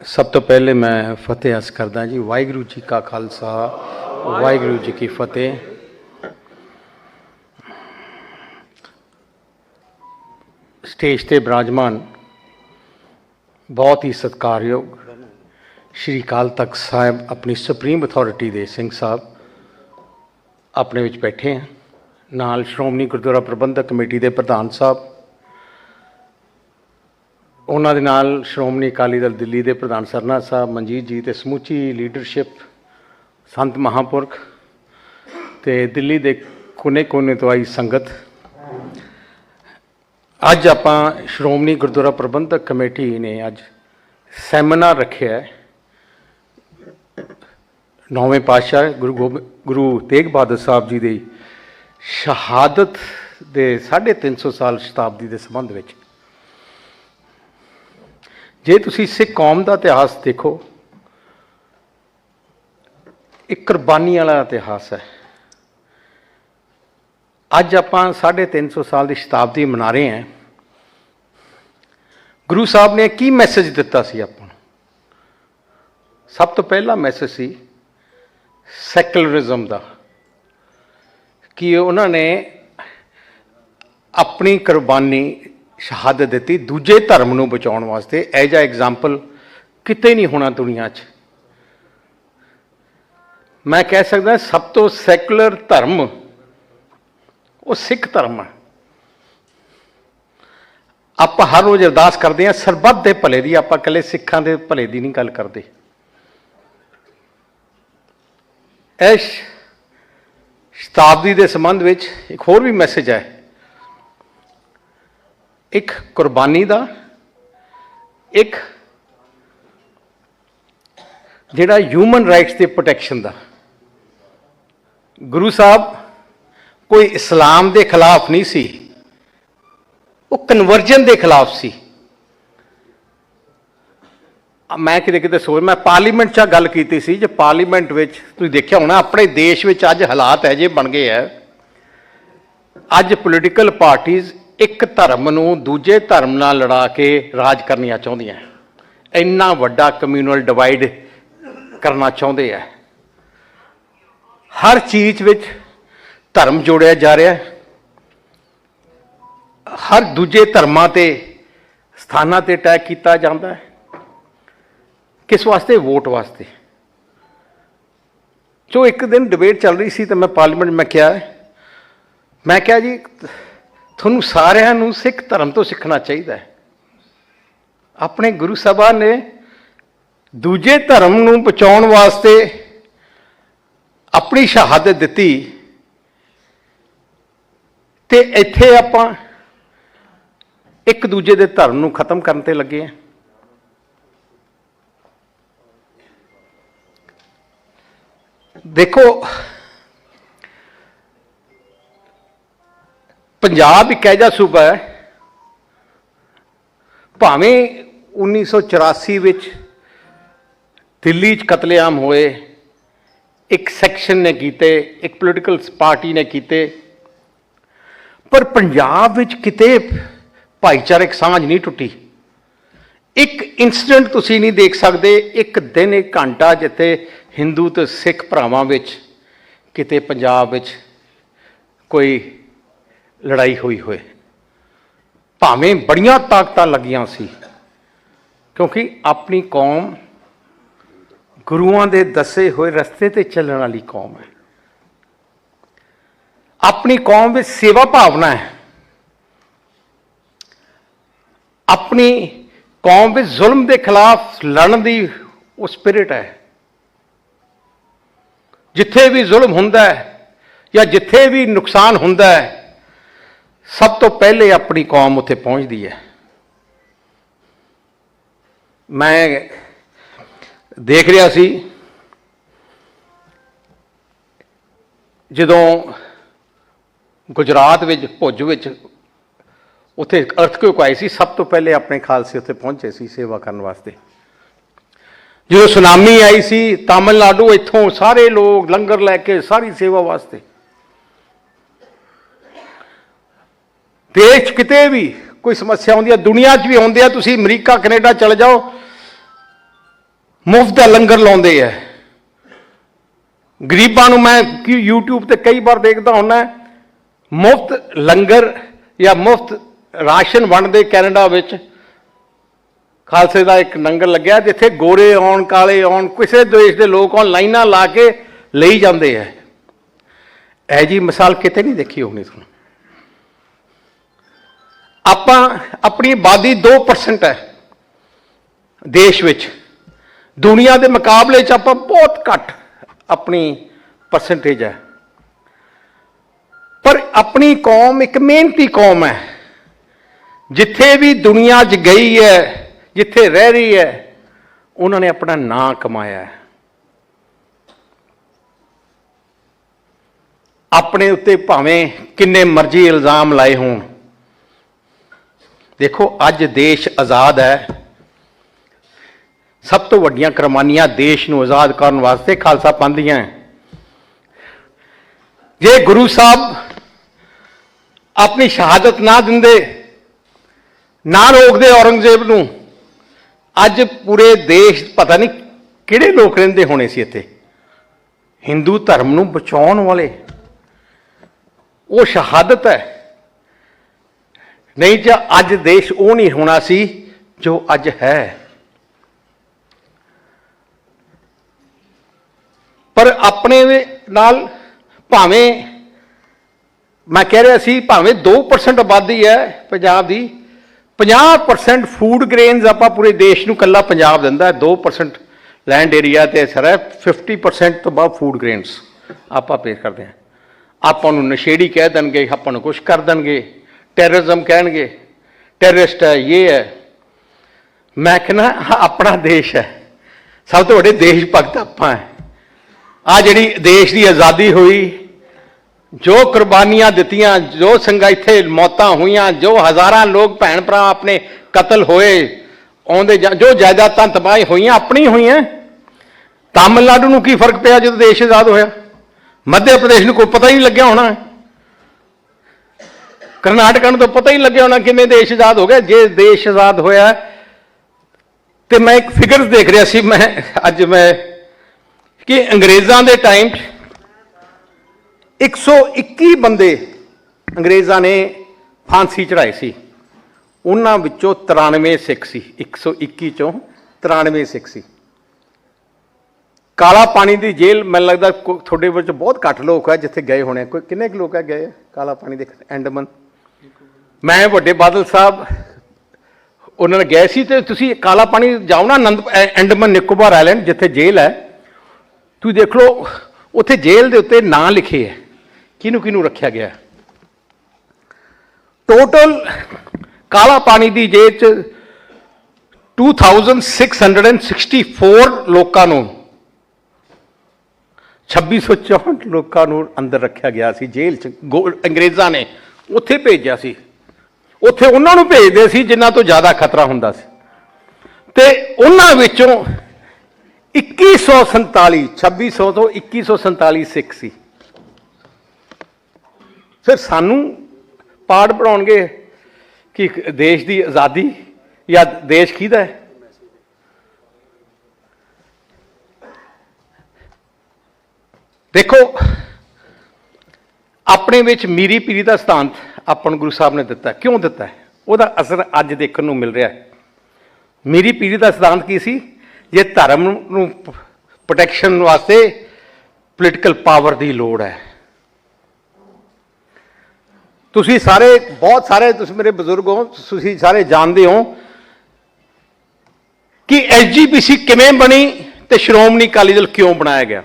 ਸਭ ਤੋਂ ਪਹਿਲੇ ਮੈਂ ਫਤਿਹ ਅਰਜ਼ ਕਰਦਾ ਜੀ, ਵਾਹਿਗੁਰੂ ਜੀ ਕਾ ਖਾਲਸਾ, ਵਾਹਿਗੁਰੂ ਜੀ ਕੀ ਫਤਿਹ। ਸਟੇਜ ਤੇ ਬਰਾਜਮਾਨ ਬਹੁਤ ਹੀ ਸਤਿਕਾਰਯੋਗ ਸ਼੍ਰੀ ਅਕਾਲ ਤਖਤ ਸਾਹਿਬ ਆਪਣੀ ਸੁਪਰੀਮ ਅਥਾਰਟੀ ਦੇ ਸਿੰਘ ਸਾਹਿਬ ਆਪਣੇ ਵਿੱਚ ਬੈਠੇ ਹਨ। ਨਾਲ ਸ਼੍ਰੋਮਣੀ ਗੁਰਦੁਆਰਾ ਪ੍ਰਬੰਧਕ ਕਮੇਟੀ ਦੇ ਪ੍ਰਧਾਨ ਸਾਹਿਬ ਉਹਨਾਂ ਦੇ ਨਾਲ ਸ਼੍ਰੋਮਣੀ ਅਕਾਲੀ ਦਲ ਦਿੱਲੀ ਦੇ ਪ੍ਰਧਾਨ ਸਰਨਾ ਸਾਹਿਬ, ਮਨਜੀਤ ਜੀ ਤੇ ਸਮੁੱਚੀ ਲੀਡਰਸ਼ਿਪ ਸੰਤ ਮਹਾਂਪੁਰਖ ਤੇ ਦਿੱਲੀ ਦੇ ਕੋਨੇ-ਕੋਨੇ ਤੋਂ ਆਈ ਸੰਗਤ। ਅੱਜ ਆਪਾਂ ਸ਼੍ਰੋਮਣੀ ਗੁਰਦੁਆਰਾ ਪ੍ਰਬੰਧਕ ਕਮੇਟੀ ਨੇ ਅੱਜ ਸੈਮੀਨਾਰ ਰੱਖਿਆ ਹੈ। ਨੌਵੇਂ ਪਾਤਸ਼ਾਹ ਗੁਰੂ ਗੋਬਿੰਦ ਗੁਰੂ ਤੇਗ ਬਹਾਦਰ ਸਾਹਿਬ ਜੀ ਦੀ ਸ਼ਹਾਦਤ ਦੇ 350 ਸਾਲ ਸ਼ਤਾਬਦੀ ਦੇ ਸੰਬੰਧ ਵਿੱਚ ਜੇ ਤੁਸੀਂ ਸਿੱਖ ਕੌਮ ਦਾ ਇਤਿਹਾਸ ਦੇਖੋ, ਇਹ ਕੁਰਬਾਨੀ ਵਾਲਾ ਇਤਿਹਾਸ ਹੈ। ਅੱਜ ਆਪਾਂ 350 ਸਾਲ ਦੀ ਸ਼ਤਾਬਦੀ ਮਨਾ ਰਹੇ ਹਾਂ। ਗੁਰੂ ਸਾਹਿਬ ਨੇ ਕੀ ਮੈਸੇਜ ਦਿੱਤਾ ਸੀ ਆਪਾਂ ਨੂੰ? ਸਭ ਤੋਂ ਪਹਿਲਾ ਮੈਸੇਜ ਸੀ ਸੈਕੂਲਰਿਜ਼ਮ ਦਾ, ਕਿ ਉਹਨਾਂ ਨੇ ਆਪਣੀ ਕੁਰਬਾਨੀ ਸ਼ਹਾਦਤ ਦਿੱਤੀ। ਦੂਜੇ ਧਰਮ ਨੂੰ ਬਚਾਉਣ ਵਾਸਤੇ ਐਜ ਆ ਐਗਜ਼ਾਮਪਲ ਕਿਤੇ ਨਹੀਂ ਹੋਣਾ ਦੁਨੀਆ 'ਚ। ਮੈਂ ਕਹਿ ਸਕਦਾ ਸਭ ਤੋਂ ਸੈਕੂਲਰ ਧਰਮ ਉਹ ਸਿੱਖ ਧਰਮ ਹੈ ਆਪਾਂ ਹਰ ਰੋਜ਼ ਅਰਦਾਸ ਕਰਦੇ ਹਾਂ, ਸਰਬੱਤ ਦੇ ਭਲੇ ਦੀ, ਆਪਾਂ ਇਕੱਲੇ ਸਿੱਖਾਂ ਦੇ ਭਲੇ ਦੀ ਨਹੀਂ ਗੱਲ ਕਰਦੇ। ਇਸ ਸ਼ਤਾਬਦੀ ਦੇ ਸੰਬੰਧ ਵਿੱਚ ਇੱਕ ਹੋਰ ਵੀ ਮੈਸੇਜ ਹੈ। ਇੱਕ ਕੁਰਬਾਨੀ ਦਾ, ਇੱਕ ਜਿਹੜਾ ਹਿਊਮਨ ਰਾਈਟਸ ਦੇ ਪ੍ਰੋਟੈਕਸ਼ਨ ਦਾ। ਗੁਰੂ ਸਾਹਿਬ ਕੋਈ ਇਸਲਾਮ ਦੇ ਖਿਲਾਫ ਨਹੀਂ ਸੀ, ਉਹ ਕਨਵਰਜਨ ਦੇ ਖਿਲਾਫ ਸੀ। ਮੈਂ ਕਿਤੇ ਕਿਤੇ ਸੋਚ, ਮੈਂ ਪਾਰਲੀਮੈਂਟ 'ਚ ਗੱਲ ਕੀਤੀ ਸੀ, ਜੇ ਪਾਰਲੀਮੈਂਟ ਵਿੱਚ ਤੁਸੀਂ ਦੇਖਿਆ ਹੋਣਾ, ਆਪਣੇ ਦੇਸ਼ ਵਿੱਚ ਅੱਜ ਹਾਲਾਤ ਹੈ ਜੇ ਬਣ ਗਏ ਹੈ। ਅੱਜ ਪੋਲੀਟੀਕਲ ਪਾਰਟੀਆਂ ਇੱਕ ਧਰਮ ਨੂੰ ਦੂਜੇ ਧਰਮ ਨਾਲ ਲੜਾ ਕੇ ਰਾਜ ਕਰਨੀਆਂ ਚਾਹੁੰਦੀਆਂ ਇੰਨਾ ਵੱਡਾ ਕਮਿਊਨਲ ਡਿਵਾਈਡ ਕਰਨਾ ਚਾਹੁੰਦੇ ਆ ਹਰ ਚੀਜ਼ ਵਿੱਚ ਧਰਮ ਜੋੜਿਆ ਜਾ ਰਿਹਾ ਹੈ। ਹਰ ਦੂਜੇ ਧਰਮਾਂ ਤੇ ਸਥਾਨਾਂ ਤੇ ਅਟੈਕ ਕੀਤਾ ਜਾਂਦਾ ਹੈ। ਕਿਸ ਵਾਸਤੇ? ਵੋਟ ਵਾਸਤੇ। ਜੋ ਇੱਕ ਦਿਨ ਡਿਬੇਟ ਚੱਲ ਰਹੀ ਸੀ ਤਾਂ ਮੈਂ ਪਾਰਲੀਮੈਂਟ ਮੈਂ ਕਿਹਾ ਮੈਂ ਕਿਹਾ ਜੀ ਤੁਹਾਨੂੰ ਸਾਰਿਆਂ ਨੂੰ ਸਿੱਖ ਧਰਮ ਤੋਂ ਸਿੱਖਣਾ ਚਾਹੀਦਾ ਹੈ। ਆਪਣੇ ਗੁਰੂ ਸਭਾ ਨੇ ਦੂਜੇ ਧਰਮ ਨੂੰ ਬਚਾਉਣ ਵਾਸਤੇ ਆਪਣੀ ਸ਼ਹਾਦਤ ਦਿੱਤੀ। ਤੇ ਇੱਥੇ ਆਪਾਂ ਇੱਕ ਦੂਜੇ ਦੇ ਧਰਮ ਨੂੰ ਖਤਮ ਕਰਨ ਤੇ ਲੱਗੇ ਆ ਦੇਖੋ ਪੰਜਾਬ ਇੱਕ ਐਜਾ ਸੂਬਾ ਹੈ, ਭਾਵੇਂ 1984 ਵਿੱਚ ਦਿੱਲੀ 'ਚ ਕਤਲੇਆਮ ਹੋਏ, ਇੱਕ ਸੈਕਸ਼ਨ ਨੇ ਕੀਤੇ, ਇੱਕ ਪੋਲੀਟੀਕਲ ਪਾਰਟੀ ਨੇ ਕੀਤੇ, ਪਰ ਪੰਜਾਬ ਵਿੱਚ ਕਿਤੇ ਭਾਈਚਾਰਕ ਸਾਂਝ ਨਹੀਂ ਟੁੱਟੀ। ਇੱਕ ਇਨਸੀਡੈਂਟ ਤੁਸੀਂ ਨਹੀਂ ਦੇਖ ਸਕਦੇ, ਇੱਕ ਦਿਨ, ਇੱਕ ਘੰਟਾ ਜਿੱਥੇ ਹਿੰਦੂ ਤੇ ਸਿੱਖ ਭਰਾਵਾਂ ਵਿੱਚ ਕਿਤੇ ਪੰਜਾਬ ਵਿੱਚ ਕੋਈ ਲੜਾਈ ਹੋਈ ਹੋਏ। ਭਾਵੇਂ ਬੜੀਆਂ ਤਾਕਤਾਂ ਲੱਗੀਆਂ ਸੀ, ਕਿਉਂਕਿ ਆਪਣੀ ਕੌਮ ਗੁਰੂਆਂ ਦੇ ਦੱਸੇ ਹੋਏ ਰਸਤੇ ਤੇ ਚੱਲਣ ਵਾਲੀ ਕੌਮ ਹੈ। ਆਪਣੀ ਕੌਮ ਵਿੱਚ ਸੇਵਾ ਭਾਵਨਾ ਹੈ। ਆਪਣੀ ਕੌਮ ਵਿੱਚ ਜ਼ੁਲਮ ਦੇ ਖਿਲਾਫ ਲੜਨ ਦੀ ਉਹ ਸਪਿਰਿਟ ਹੈ। ਜਿੱਥੇ ਵੀ ਜ਼ੁਲਮ ਹੁੰਦਾ ਹੈ ਜਾਂ ਜਿੱਥੇ ਵੀ ਨੁਕਸਾਨ ਹੁੰਦਾ ਹੈ ਸਭ ਤੋਂ ਪਹਿਲੇ ਆਪਣੀ ਕੌਮ ਉੱਥੇ ਪਹੁੰਚਦੀ ਹੈ। ਮੈਂ ਦੇਖ ਰਿਹਾ ਸੀ ਜਦੋਂ ਗੁਜਰਾਤ ਵਿੱਚ, ਭੁੱਜ ਵਿੱਚ ਉੱਥੇ ਅਰਥਕੁਇਕ ਆਈ ਸੀ, ਸਭ ਤੋਂ ਪਹਿਲੇ ਆਪਣੇ ਖਾਲਸੇ ਉੱਥੇ ਪਹੁੰਚੇ ਸੀ ਸੇਵਾ ਕਰਨ ਵਾਸਤੇ। ਜਦੋਂ ਸੁਨਾਮੀ ਆਈ ਸੀ, ਤਾਮਿਲਨਾਡੂ, ਇੱਥੋਂ ਸਾਰੇ ਲੋਕ ਲੰਗਰ ਲੈ ਕੇ ਸਾਰੀ ਸੇਵਾ ਵਾਸਤੇ ਦੇਸ਼ 'ਚ ਕਿਤੇ ਵੀ ਕੋਈ ਸਮੱਸਿਆ ਆਉਂਦੀ ਹੈ ਦੁਨੀਆ 'ਚ ਵੀ ਆਉਂਦੇ ਆ, ਤੁਸੀਂ ਅਮਰੀਕਾ, ਕੈਨੇਡਾ ਚਲੇ ਜਾਓ, ਮੁਫਤ ਦਾ ਲੰਗਰ ਲਾਉਂਦੇ ਆ। ਗਰੀਬਾਂ ਨੂੰ ਮੈਂ ਕਿ YouTube ਤੇ ਕਈ ਵਾਰ ਦੇਖਦਾ ਹੁੰਨਾ ਮੁਫਤ ਲੰਗਰ ਜਾਂ ਮੁਫਤ ਰਾਸ਼ਨ ਵੰਡਦੇ ਕੈਨੇਡਾ ਵਿੱਚ। ਖਾਲਸੇ ਦਾ ਇੱਕ ਲੰਗਰ ਲੱਗਿਆ, ਜਿੱਥੇ ਗੋਰੇ ਆਉਣ, ਕਾਲੇ ਆਉਣ, ਕਿਸੇ ਦੇਸ਼ ਦੇ ਲੋਕ ਆਉਣ, ਲਾਈਨਾਂ ਲਾ ਕੇ ਲਈ ਜਾਂਦੇ ਆ। ਇਹ ਜੀ ਮਿਸਾਲ ਕਿਤੇ ਨਹੀਂ ਦੇਖੀ ਹੋਣੀ ਤੁਹਾਨੂੰ। ਆਪਾਂ ਆਪਣੀ ਆਬਾਦੀ 2% ਹੈ ਦੇਸ਼ ਵਿੱਚ। ਦੁਨੀਆ ਦੇ ਮੁਕਾਬਲੇ 'ਚ ਆਪਾਂ ਬਹੁਤ ਘੱਟ ਆਪਣੀ ਪਰਸੈਂਟੇਜ ਹੈ। ਪਰ ਆਪਣੀ ਕੌਮ ਇੱਕ ਮਿਹਨਤੀ ਕੌਮ ਹੈ। ਜਿੱਥੇ ਵੀ ਦੁਨੀਆ 'ਚ ਗਈ ਹੈ, ਜਿੱਥੇ ਰਹਿ ਰਹੀ ਹੈ, ਉਹਨਾਂ ਨੇ ਆਪਣਾ ਨਾਂ ਕਮਾਇਆ ਹੈ। ਆਪਣੇ ਉੱਤੇ ਭਾਵੇਂ ਕਿੰਨੇ ਮਰਜ਼ੀ ਇਲਜ਼ਾਮ ਲਾਏ ਹੋਣ ਦੇਖੋ, ਅੱਜ ਦੇਸ਼ ਆਜ਼ਾਦ ਹੈ। ਸਭ ਤੋਂ ਵੱਡੀਆਂ ਕੁਰਬਾਨੀਆਂ ਦੇਸ਼ ਨੂੰ ਆਜ਼ਾਦ ਕਰਨ ਵਾਸਤੇ ਖਾਲਸਾ ਪੰਥ ਦੀਆਂ ਹੈ। ਜੇ ਗੁਰੂ ਸਾਹਿਬ ਆਪਣੀ ਸ਼ਹਾਦਤ ਨਾ ਦਿੰਦੇ, ਨਾ ਰੋਕਦੇ ਔਰੰਗਜ਼ੇਬ ਨੂੰ, ਅੱਜ ਪੂਰੇ ਦੇਸ਼, ਪਤਾ ਨਹੀਂ ਕਿਹੜੇ ਲੋਕ ਰਹਿੰਦੇ ਹੋਣੇ ਸੀ ਇੱਥੇ? ਹਿੰਦੂ ਧਰਮ ਨੂੰ ਬਚਾਉਣ ਵਾਲੇ। ਉਹ ਸ਼ਹਾਦਤ ਹੈ। ਨਹੀਂ ਜਾਂ, ਅੱਜ ਦੇਸ਼ ਉਹ ਨਹੀਂ ਹੋਣਾ ਸੀ ਜੋ ਅੱਜ ਹੈ। ਪਰ ਆਪਣੇ ਨਾਲ ਭਾਵੇਂ ਮੈਂ ਕਹਿ ਰਿਹਾ ਸੀ, ਭਾਵੇਂ 2% ਆਬਾਦੀ ਹੈ ਪੰਜਾਬ ਦੀ 50% ਫੂਡ ਗ੍ਰੇਨਸ ਆਪਾਂ ਪੂਰੇ ਦੇਸ਼ ਨੂੰ ਕੱਲਾ ਪੰਜਾਬ ਦਿੰਦਾ ਹੈ 2% ਲੈਂਡ ਏਰੀਆ ਤੇ ਅਸਰ ਹੈ 50% ਤੋਂ ਬਾਅਦ ਫੂਡ ਗ੍ਰੇਨਸ ਆਪਾਂ ਪੇ ਕਰਦੇ ਹਾਂ। ਆਪਾਂ ਨੂੰ ਨਸ਼ੇੜੀ ਕਹਿ ਦੇਣਗੇ, ਆਪਾਂ ਨੂੰ ਕੁਝ ਕਰ ਦੇਣਗੇ। ਟੈਰਰਿਜ਼ਮ ਕਹਿਣਗੇ, ਟੈਰਰਿਸਟ ਹੈ, ਇਹ ਹੈ। ਮੈਂ ਕਹਿੰਦਾ ਆਪਣਾ ਦੇਸ਼ ਹੈ। ਸਭ ਤੋਂ ਵੱਡੇ ਦੇਸ਼ ਭਗਤ ਆਪਾਂ ਹੈ। ਆ ਜਿਹੜੀ ਦੇਸ਼ ਦੀ ਆਜ਼ਾਦੀ ਹੋਈ, ਜੋ ਕੁਰਬਾਨੀਆਂ ਦਿੱਤੀਆਂ, ਜੋ ਸੰਗਾ ਇੱਥੇ ਮੌਤਾਂ ਹੋਈਆਂ, ਜੋ ਹਜ਼ਾਰਾਂ ਲੋਕ ਭੈਣ ਭਰਾ ਆਪਣੇ ਕਤਲ ਹੋਏ, ਆਉਂਦੇ ਜਾਂ- ਜੋ ਜਾਇਦਾਦਾਂ ਤਬਾਹੀ ਹੋਈਆਂ, ਆਪਣੀ ਹੋਈਆਂ, ਤਾਮਿਲਨਾਡੂ ਨੂੰ ਕੀ ਫ਼ਰਕ ਪਿਆ ਜਦੋਂ ਦੇਸ਼ ਆਜ਼ਾਦ ਹੋਇਆ? ਮੱਧ ਪ੍ਰਦੇਸ਼ ਨੂੰ ਕੋਈ ਪਤਾ ਹੀ ਨਹੀਂ ਲੱਗਿਆ ਹੋਣਾ। ਕਰਨਾਟਕ ਨੂੰ ਤਾਂ ਪਤਾ ਹੀ ਲੱਗਿਆ ਹੋਣਾ ਕਿਵੇਂ ਦੇਸ਼ ਆਜ਼ਾਦ ਹੋ ਗਿਆ। ਜੇ ਦੇਸ਼ ਆਜ਼ਾਦ ਹੋਇਆ ਤੇ ਮੈਂ ਇੱਕ ਫਿਗਰਸ ਦੇਖ ਰਿਹਾ ਸੀ, ਮੈਂ ਅੱਜ ਮੈਂ ਕਿ ਅੰਗਰੇਜ਼ਾਂ ਦੇ ਟਾਈਮ 'ਚ 121 ਬੰਦੇ ਅੰਗਰੇਜ਼ਾਂ ਨੇ ਫਾਂਸੀ ਚੜਾਈ ਸੀ। ਉਹਨਾਂ ਵਿੱਚੋਂ 93 ਸਿੱਖ ਸੀ। 121 ਚੋਂ 93 ਸਿੱਖ ਸੀ। ਕਾਲਾ ਪਾਣੀ ਦੀ ਜੇਲ੍ਹ ਮੈਨੂੰ ਲੱਗਦਾ ਕੋ- ਤੁਹਾਡੇ ਵਿੱਚ ਬਹੁਤ ਘੱਟ ਲੋਕ ਹੈ ਜਿੱਥੇ ਗਏ ਹੋਣੇ ਕੋਈ ਕਿੰਨੇ ਕੁ ਲੋਕ ਹੈ ਗਏ ਕਾਲਾ ਪਾਣੀ ਦੇਖਣ ਐਂਡਮਨ ਮੈਂ ਵੱਡੇ ਬਾਦਲ ਸਾਹਿਬ, ਉਹਨਾਂ ਨੇ ਗਏ ਸੀ ਤੇ ਤੁਸੀਂ ਕਾਲਾ ਪਾਣੀ ਜਾਓ ਨਾ ਆਨੰਦ ਐਂਡਮਨ ਨਿਕੋਬਾਰ ਆਇਲੈਂਡ ਜਿੱਥੇ ਜੇਲ੍ਹ ਹੈ, ਤੁਸੀਂ ਦੇਖ ਲਓ, ਉੱਥੇ ਜੇਲ੍ਹ ਦੇ ਉੱਤੇ ਨਾਂ ਲਿਖੇ ਹੈ, ਕਿਹਨੂੰ ਕਿਹਨੂੰ ਰੱਖਿਆ ਗਿਆ। ਟੋਟਲ ਕਾਲਾ ਪਾਣੀ ਦੀ ਜੇਲ੍ਹ ਚ 2664 ਲੋਕਾਂ ਨੂੰ 2664 ਲੋਕਾਂ ਨੂੰ ਅੰਦਰ ਰੱਖਿਆ ਗਿਆ ਸੀ ਜੇਲ੍ਹ ਚ, ਗੋ- ਅੰਗਰੇਜ਼ਾਂ ਨੇ। ਉੱਥੇ ਭੇਜਿਆ ਸੀ। ਉੱਥੇ ਉਹਨਾਂ ਨੂੰ ਭੇਜਦੇ ਸੀ ਜਿਨ੍ਹਾਂ ਤੋਂ ਜ਼ਿਆਦਾ ਖਤਰਾ ਹੁੰਦਾ ਸੀ। ਤੇ ਉਹਨਾਂ ਵਿੱਚੋਂ 2147 2600 ਤੋਂ 2147 ਸਿੱਖ ਸੀ। ਫਿਰ ਸਾਨੂੰ ਪਾਠ ਪੜਾਉਣਗੇ ਕਿ ਦੇਸ਼ ਦੀ ਆਜ਼ਾਦੀ ਜਾਂ ਦੇਸ਼ ਕਿਹਦਾ ਹੈ? ਦੇਖੋ ਆਪਣੇ ਵਿੱਚ ਮੀਰੀ ਪੀਰੀ ਦਾ ਸਿਧਾਂਤ ਆਪਣ ਗੁਰੂ ਸਾਹਿਬ ਨੇ ਦਿੱਤਾ ਕਿਉਂ ਦਿੱਤਾ ਹੈ? ਉਹਦਾ ਅਸਰ ਅੱਜ ਦੇਖਣ ਨੂੰ ਮਿਲ ਰਿਹਾ ਹੈ। ਮੀਰੀ ਪੀਰੀ ਦਾ ਸਿਧਾਂਤ ਕੀ ਸੀ? ਜੇ ਧਰਮ ਨੂੰ ਪ੍ਰੋਟੈਕਸ਼ਨ ਵਾਸਤੇ ਪੋਲੀਟੀਕਲ ਪਾਵਰ ਦੀ ਲੋੜ ਹੈ। ਤੁਸੀਂ ਸਾਰੇ, ਬਹੁਤ ਸਾਰੇ ਤੁਸੀਂ ਮੇਰੇ ਬਜ਼ੁਰਗ ਹੋ, ਤੁਸੀਂ ਸਾਰੇ ਜਾਣਦੇ ਹੋ ਕਿ ਐਸਜੀਪੀਸੀ ਕਿਵੇਂ ਬਣੀ ਤੇ ਸ਼੍ਰੋਮਣੀ ਅਕਾਲੀ ਦਲ ਕਿਉਂ ਬਣਾਇਆ ਗਿਆ?